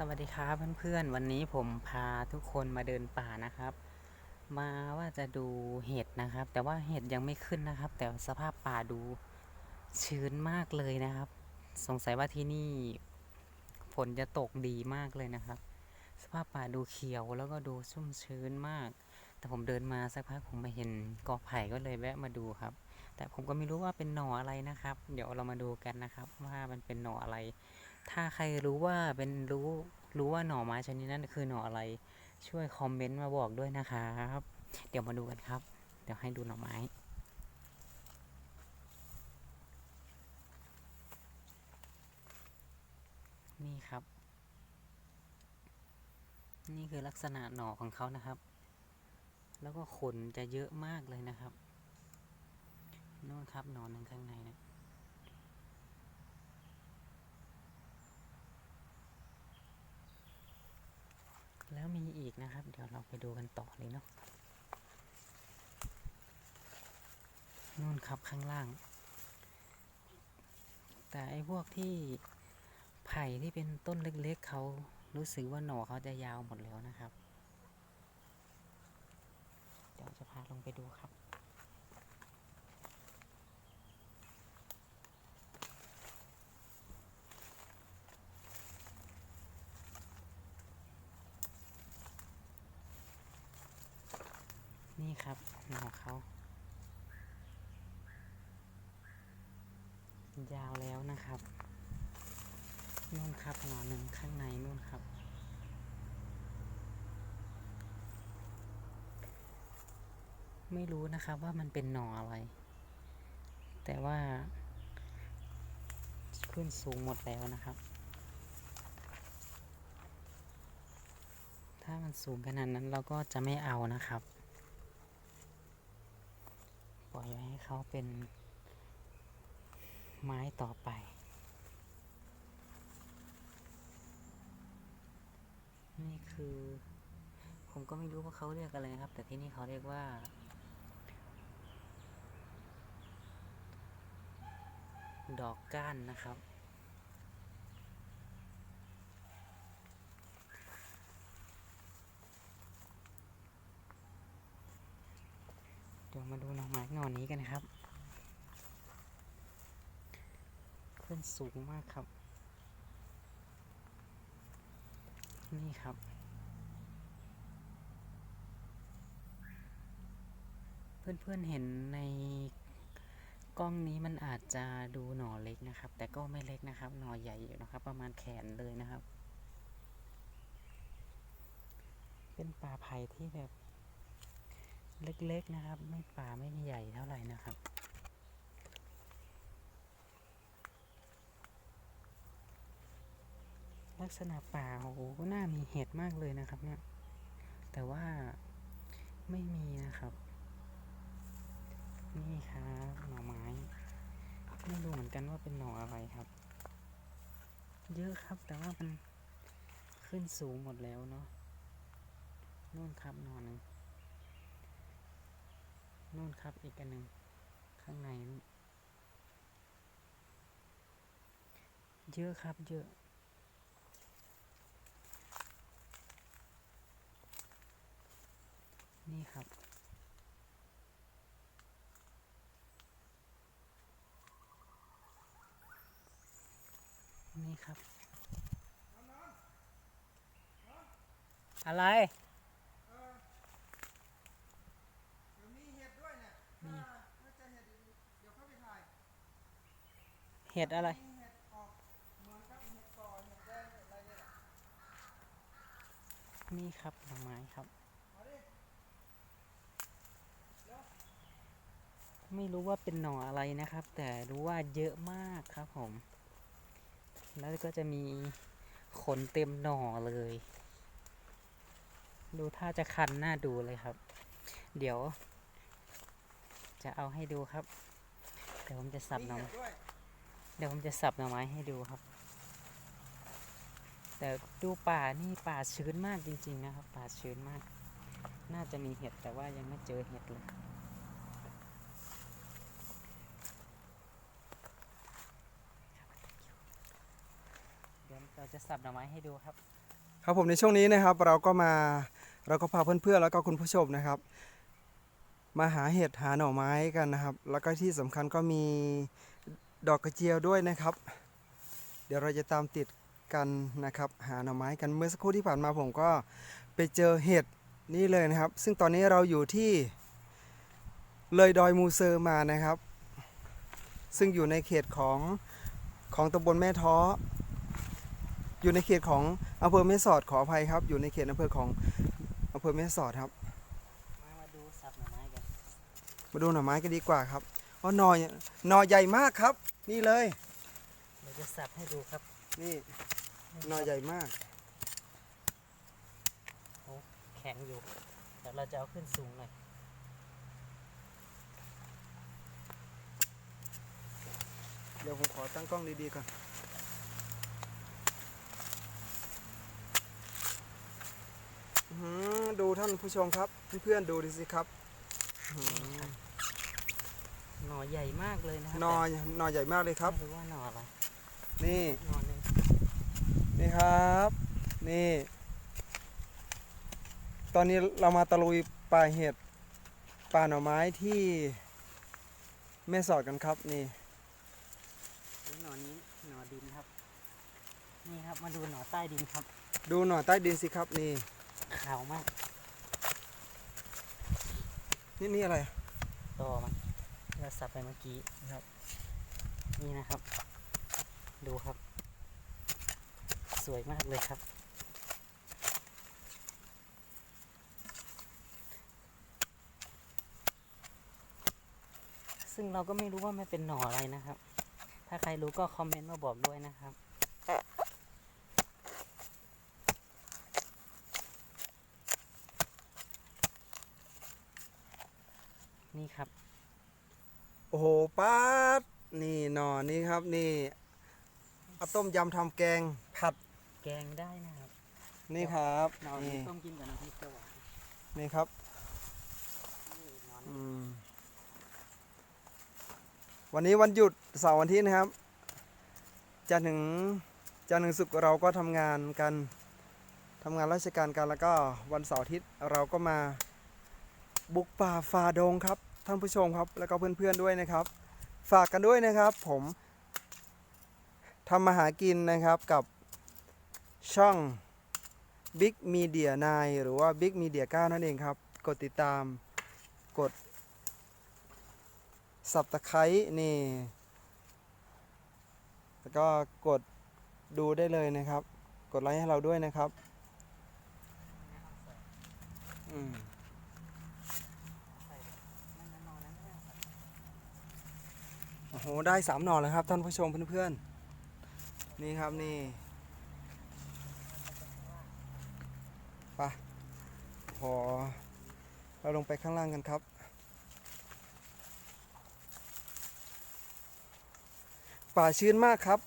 สวัสดีครับเพื่อนๆ วันนี้ผมพาทุกคนมาเดินป่านะครับ มาว่าจะดูเห็ดนะครับ แต่ว่าเห็ดยังไม่ขึ้นนะครับ แต่สภาพป่าดูชื้นมากเลยนะครับ สงสัยว่าที่นี่ฝนจะตกดีมากเลยนะครับ สภาพป่าดูเขียวแล้วก็ดูชุ่มชื้นมาก แต่ผมเดินมาสักพักผมมาเห็นกอไผ่ก็เลยแวะมาดูครับ แต่ผมก็ไม่รู้ว่าเป็นหน่ออะไรนะครับ เดี๋ยวเรามาดูกันนะครับ ว่ามันเป็นหน่ออะไร ถ้าใครรู้ว่าเป็นรู้รู้ว่าหน่อไม้ชนิดนั้นคือหน่ออะไร ช่วยคอมเมนต์มาบอกด้วยนะครับ เดี๋ยวมาดูกันครับ เดี๋ยวให้ดูหน่อไม้ นี่ครับ นี่คือลักษณะหน่อของเขานะครับ แล้วก็ขนจะเยอะมากเลยนะครับนู่นครับหน่อหนึ่งข้างในนะ แล้วมีอีกนะครับ เดี๋ยวเราไปดูกันต่อเลยเนาะนู่นครับข้างล่าง แต่ไอ้พวกที่ไผ่ที่เป็นต้นเล็กๆเขารู้สึกว่าหน่อเขาจะยาวหมดแล้วนะครับ เดี๋ยวจะพาลงไปดูครับ นี่ครับหน่อเขา ยาวแล้วนะครับนู่นครับหน่อหนึ่งข้างในนู่นครับ ไม่รู้นะครับว่ามันเป็นหน่ออะไร แต่ว่า ขึ้นสูงหมดแล้วนะครับ ถ้ามันสูงขนาดนั้นเราก็จะไม่เอานะครับ ล่อยไว้ให้เขาเป็นไม้ต่อไป นี่คือ ผมก็ไม่รู้ว่าเขาเรียกอะไรนะครับ แต่ที่นี่เขาเรียกว่า ดอกก้านนะครับ ดี๋ยวมาดูหน่อไม้หน่อนี้กันครับ ขึ้นสูงมากครับ นี่ครับเพื่อนๆเห็นในกล้องนี้มันอาจจะดูหน่อเล็กนะครับ แต่ก็ไม่เล็กนะครับ หน่อใหญ่อยู่นะครับ ประมาณแขนเลยนะครับ เป็นป่าไผ่ที่แบบ เล็กๆนะครับ ไม่ป่าไม่ใหญ่เท่าไหร่นะครับลักษณะป่าโอ้โหก็น่ามีเห็ดมากเลยนะครับ เนี่ย แต่ว่าไม่มีนะครับ นี่ครับหน่อไม้ไม่รู้เหมือนกันว่าเป็นหน่ออะไรครับ เยอะครับแต่ว่ามันขึ้นสูงหมดแล้วเนาะนู่นครับหน่อหนึ่ง นู่นครับอีกอันหนึ่งข้างในนู่นเยอะครับ เยอะ นี่ครับ นี่ครับ อะไร เดี๋ยวมีเห็ดด้วยเนี่ย นี่ ถ้าถ้าจะเห็ดเดี๋ยวเข้าไปถ่าย เห็ดอะไรมีเห็ดออกเหมือนกับเห็ดก่อเห็ดแดงอะไรเนี่ครับดอไม้ครับ ไม่รู้ว่าเป็นหน่ออะไรนะครับ แต่รู้ว่าเยอะมากครับผม แล้วก็จะมีขนเต็มหน่อเลย ดูท่าจะคันหน้าดูเลยครับ เดี๋ยว จะเอาให้ดูครับ เดี๋ยวผมจะสับหน่อ เดี๋ยวผมจะสับหน่อไม้ให้ดูครับ แต่ดูป่านี่ป่าชื้นมากจริง ๆ นะครับ ป่าชื้นมาก น่าจะมีเห็ดแต่ว่ายังไม่เจอเห็ดเลยเดี๋ยวเราจะสับหน่อไม้ให้ดูครับ ครับผมในช่วงนี้นะครับ เราก็มาเราก็พาเพื่อนๆแล้วก็คุณผู้ชมนะครับ มาหาเห็ดหาหน่อไม้กันนะครับ แล้วก็ที่สำคัญก็มี ดอกกระเจียวด้วยนะครับ เดี๋ยวเราจะตามติดกันนะครับ หาหน่อไม้กันเมื่อสักครู่ที่ผ่านมาผมก็ไปเจอเห็ดนี่เลยนะครับ ซึ่งตอนนี้เราอยู่ที่เลยดอยมูเซอร์มานะครับ ซึ่งอยู่ในเขตของของตำบลแม่ท้อ อยู่ในเขตของอำเภอแม่สอดขออภัยครับ อยู่ในเขตอำเภอของอำเภอแม่สอดครับ มามาดูสับหน่อไม้กัน มาดูหน่อไม้กันดีกว่าครับ อ๋อหน่อหน่อใหญ่มากครับ นี่เลยเดี๋ยวจะสับให้ดูครับนี่หน่อใหญ่มากแข็งอยู่ แต่เราจะเอาขึ้นสูงหน่อยเดี๋ยวผมขอตั้งกล้องดีๆก่อนอื้อหือดูท่านผู้ชมครับ เพื่อนๆดูดิสิครับ อื้อหือหน่อใหญ่มากเลยนะครัหน่อหน่อใหญ่มากเลยครับไม่รู้ว่าหน่ออะไรนี่หน่อหนึ่งนี่ครับ นี่ ตอนนี้เรามาตะลุยป่าเห็ดป่าหน่อไม้ที่แม่สอดกันครับนี่นี่หน่อนี้หน่อดินครับ นี่ครับมาดูหน่อใต้ดินครับ ดูหน่อใต้ดินสิครับนี่ขาวมาก นี่นี่อะไรต่อมันที่ เราสับไปเมื่อกี้นะครับ นี่นะครับ ดูครับ สวยมากเลยครับ ซึ่งเราก็ไม่รู้ว่ามันเป็นหน่ออะไรนะครับ ถ้าใครรู้ก็คอมเมนต์มาบอกด้วยนะครับ นี่ครับ โอ้โหป้าดนี่หน่อนี่ครับนี่เอา ต้มยำทำแกงผัดแกงได้นะครับนี่ครับหน่อนี้นี่ต้มกินกับน้ำพริกเขียวหวานนี่ครับนี่หน่ออืนี้มวันนี้วันหยุดเสาร์วันอาทิตย์นะครับจันทร์ถึงจันทร์ถึงศุกร์เราก็ทำงานกันทำงานราชการกันแล้วก็วันเสาร์อาทิตย์เราก็มาบุกป่าฝ่าดงครับท่านผู้ชมครับแล้วก็เพื่อนๆด้วยนะครับ ฝากกันด้วยนะครับ ผม ทำมาหากินนะครับกับช่อง Big Media 9 หรือว่า Big Media 9 นั่นเองครับ กดติดตามกดสับตะไคร้นี่ แล้วก็กดดูได้เลยนะครับ กดไลค์ให้เราด้วยนะครับอืมนั่นน่ะหน่อโอ้โห ได้สามหน่อแล้วครับ ท่านผู้ชมเพื่อนๆ นี่ครับนี่ไปขอเราลงไปข้างล่างกันครับ ป่าชื้นมากครับ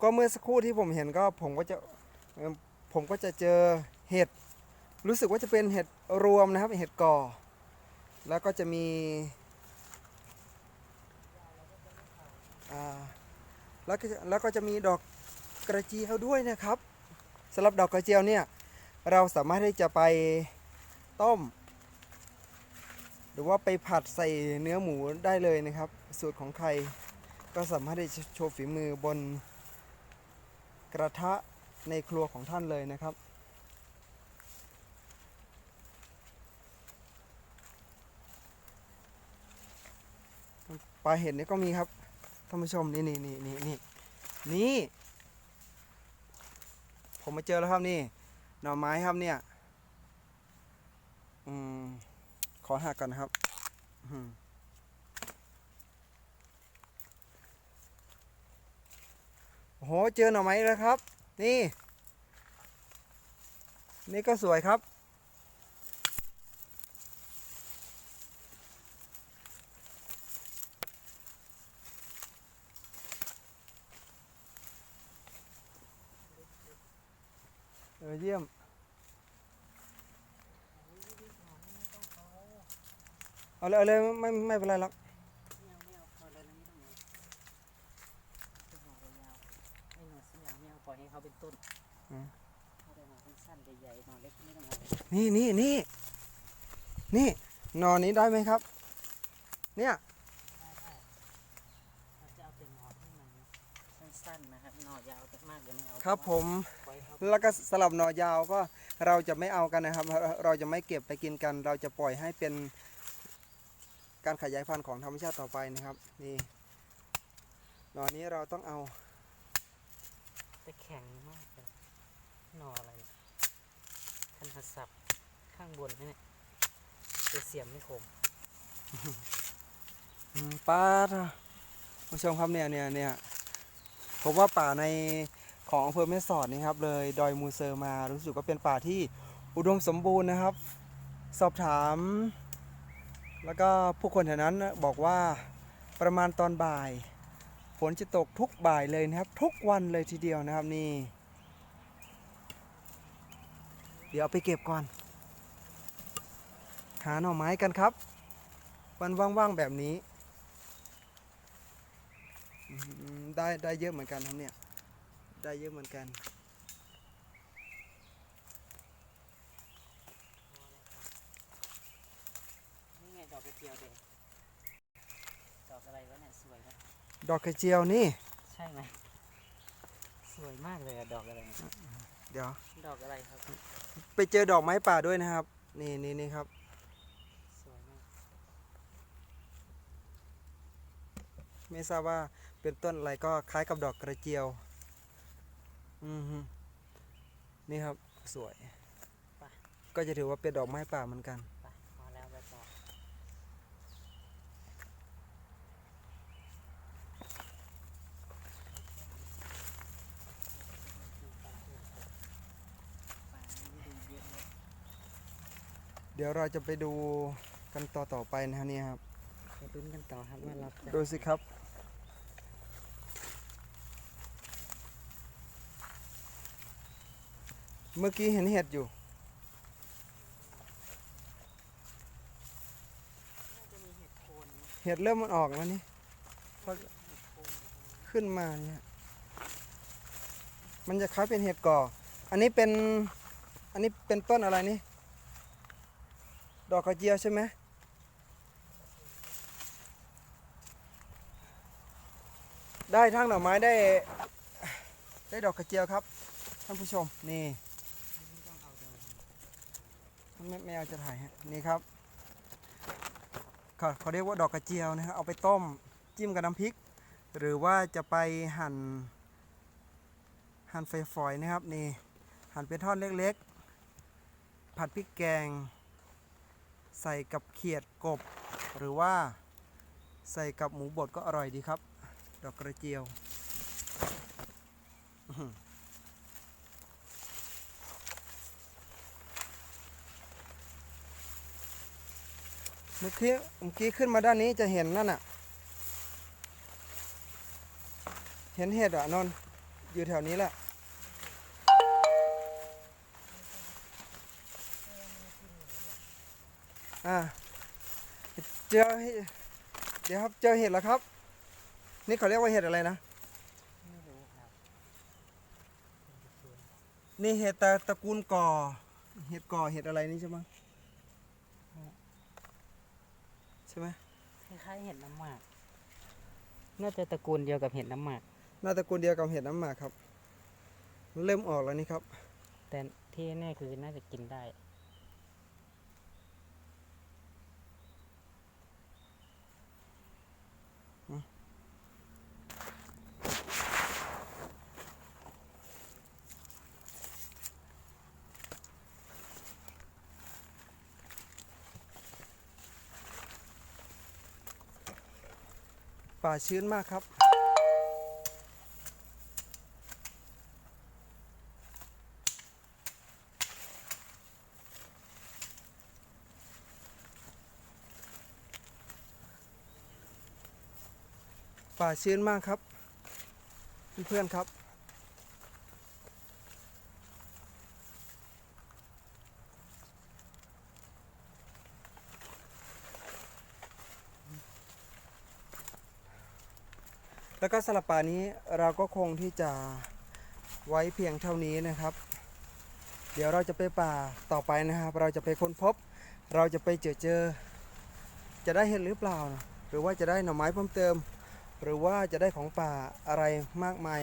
ก็เมื่อสักครู่ที่ผมเห็นก็ผมก็จะผมก็จะเจอเห็ด รู้สึกว่าจะเป็นเห็ดรวมนะครับ เห็ดก่อ แล้วก็จะมี อ่า แล้วก็จะแล้วก็จะมีดอกกระเจียวด้วยนะครับสำหรับดอกกระเจียวเนี่ยเราสามารถที่จะไปต้ม หรือว่าไปผัดใส่เนื้อหมูได้เลยนะครับ สูตรของใครก็สามารถที่จะโชว์ฝีมือบนกระทะในครัวของท่านเลยนะครับปลาเห็ดนี่ก็มีครับานผู้ชมนี่นี่นี่นี่นี่นี่ ผมมาเจอแล้วครับนี่ หน่อไม้ครับเนี่ย อืม ขอหักก่อนนะครับอโอ้โห เจอหน่อไม้แล้วครับ นี่ นี่ก็สวยครับ ออเยี่ยมเอาเลยเอาเลยไม่ไม่ไม่เป็นไรหรอกไม่เอาไม่เอาพอแล้วนะไม่ต้องเอาจะห่อไปยาวไอ้หน่อสียาวไม่เอาปล่อยให้เขาเป็นต้นอืมถ้าได้มาสั้นๆใหญ่ๆหนอนเล็กไม่ต้องเอาเลยนี่นี่นี่นี่หนอนนี้ได้ไหมครับ เนี่ยได้ได้เราจะเอาเป็นหนอนที่มันสั้นๆนะครับหนอนยาวมากๆเดี๋ยวไม่เอาครับผมปล่อยเขา แล้วก็สลับหนอยาวก็เราจะไม่เอากันนะครับ เราจะไม่เก็บไปกินกัน เราจะปล่อยให้เป็นการขยายพันธุ์ของธรรมชาติต่อไปนะครับนี่หนอนนี้เราต้องเอาแต่แข็งมากเลยหนออะไรคันหัสับข้างบนนี่เนี่ยจะเสียมไม่คมอืมป้าผู้ชมครับเนี่ยเนี่ยเนี่ยผมว่าป่าใน ของอำเภอแม่สอดนี่ครับ เลยดอยมูเซอร์มารู้สึกว่าเป็นป่าที่อุดมสมบูรณ์นะครับ สอบถาม แล้วก็ผู้คนแถวนั้นบอกว่าประมาณตอนบ่าย ฝนจะตกทุกบ่ายเลยนะครับ ทุกวันเลยทีเดียวนะครับนี่ เดี๋ยวเอาไปเก็บก่อน หาหน่อไม้กันครับ วันว่างๆแบบนี้ ได้ได้เยอะเหมือนกันครับเนี่ย ได้เยอะเหมือนกัน นี่ไงดอกกระเจียวเด็กดอกอะไรวะเนี่ยสวยนะดอกกระเจียวนี่ ใช่ไหมสวยมากเลยอะดอกอะไรเนี่ยเดี๋ยว ดอกอะไรครับ ไปเจอดอกไม้ป่าด้วยนะครับ นี่นี่นี่ครับ สวยมากไม่ทราบว่าเป็นต้นอะไรก็คล้ายกับดอกกระเจียว อือฮึนี่ครับสวย ก็จะถือว่าเป็นดอกไม้ป่าเหมือนกันไปพอแล้วไปต่อป่านี่ดูเยอะเลยเดี๋ยวเราจะไปดูกันต่อต่อไปนะฮะเนี่ยครับไปลุ้นกันต่อครับว่าเราจะ ดูสิครับ เมื่อกี้เห็นเห็ดอยู่เห็ดเริ่มมันออกแล้วนี่เห็ดโคนขึ้นมาเนี่ยมันจะคล้ายเป็นเห็ดก่อ อันนี้เป็น อันนี้เป็นต้นอะไรนี่ ดอกกระเจียวใช่ไหมได้ทั้งหน่อไม้ได้ ได้ดอกกระเจียวครับ ท่านผู้ชมนี่ ไม่ต้องเอาเดิน ไม่ไม่เอาจะถ่ายฮะนี่ครับเขาเขาเรียกว่าดอกกระเจียวนะครับเอาไปต้มจิ้มกับน้ำพริก หรือว่าจะไปหั่น หั่นฝอยๆนะครับนี่หั่นเป็นท่อนเล็กๆ ผัดพริกแกง ใส่กับเขียดกบ หรือว่าใส่กับหมูบดก็อร่อยดีครับ ดอกกระเจียวอื้อหือเมื่อกี้เมื่อกี้ขึ้นมาด้านนี้จะเห็นนั่นน่ะ เห็นเห็ดอะนนอยู่แถวนี้แหละอ่าเจอเดี๋ยวครับเจอเห็ดแล้วครับ นี่เขาเรียกว่าเห็ดอะไรนะนี่เห็ดตระตระกูลก่อ เห็ดก่อเห็ดอะไรนี่ใช่ไหมใช่ไหมคล้ายๆเห็ดน้ำหมาก น่าจะตระกูลเดียวกับเห็ดน้ำหมาก น่าตระกูลเดียวกับเห็ดน้ำหมากครับเริ่มออกแล้วนี่ครับ แต่ที่แน่คือน่าจะกินได้ ป่าชื้นมากครับ ป่าชื้นมากครับ เพื่อนๆครับ แล้วก็สลับป่านี้เราก็คงที่จะไว้เพียงเท่านี้นะครับ เดี๋ยวเราจะไปป่าต่อไปนะครับ เราจะไปค้นพบ เราจะไปเจอเจอ จะได้เห็นหรือเปล่า หรือว่าจะได้หน่อไม้เพิ่มเติม หรือว่าจะได้ของป่าอะไรมากมาย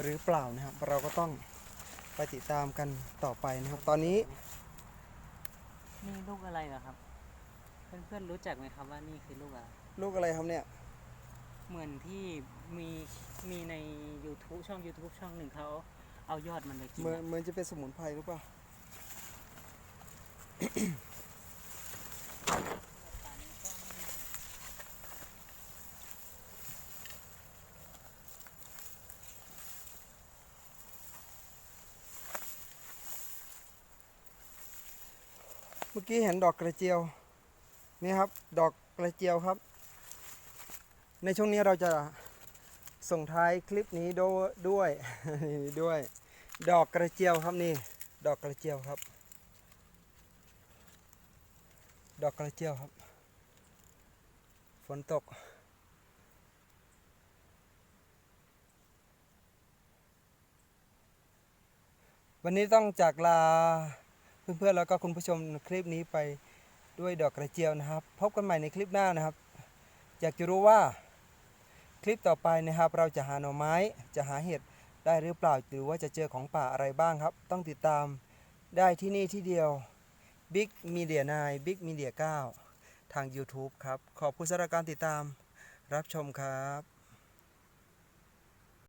หรือเปล่านะครับ เราก็ต้องไปติดตามกันต่อไปนะครับ ตอนนี้นี่ลูกอะไรเหรอครับ เพื่อนๆรู้จักไหมครับว่านี่คือลูกอะไร ลูกอะไรครับเนี่ย เหมือนที่มีมีใน YouTube ช่อง YouTube ช่องหนึ่งเขาเอายอดมันไปกินเหมือนอะเหมือนจะเป็นสมุนไพรหรือเปล่า เมื่อกี้เห็นดอกกระเจียว นี่ครับ ดอกกระเจียวครับ ในช่วงนี้เราจะส่งท้ายคลิปนี้ดด้วยด้วย ดอกกระเจียวครับนี่ ดอกกระเจียวครับ ดอกกระเจียวครับ ฝนตก วันนี้ต้องจากลาเพื่อนๆแล้วก็คุณผู้ชมคลิปนี้ไปด้วยดอกกระเจียวนะครับ พบกันใหม่ในคลิปหน้านะครับ อยากจะรู้ว่า คลิปต่อไปนะครับ เราจะหาหน่อไม้จะหาเห็ดได้หรือเปล่าหรือว่าจะเจอของป่าอะไรบ้างครับ ต้องติดตามได้ที่นี่ที่เดียว Big Media 9 Big Media 9 ทาง YouTube ครับ ขอบคุณสำหรับการติดตามรับชมครับ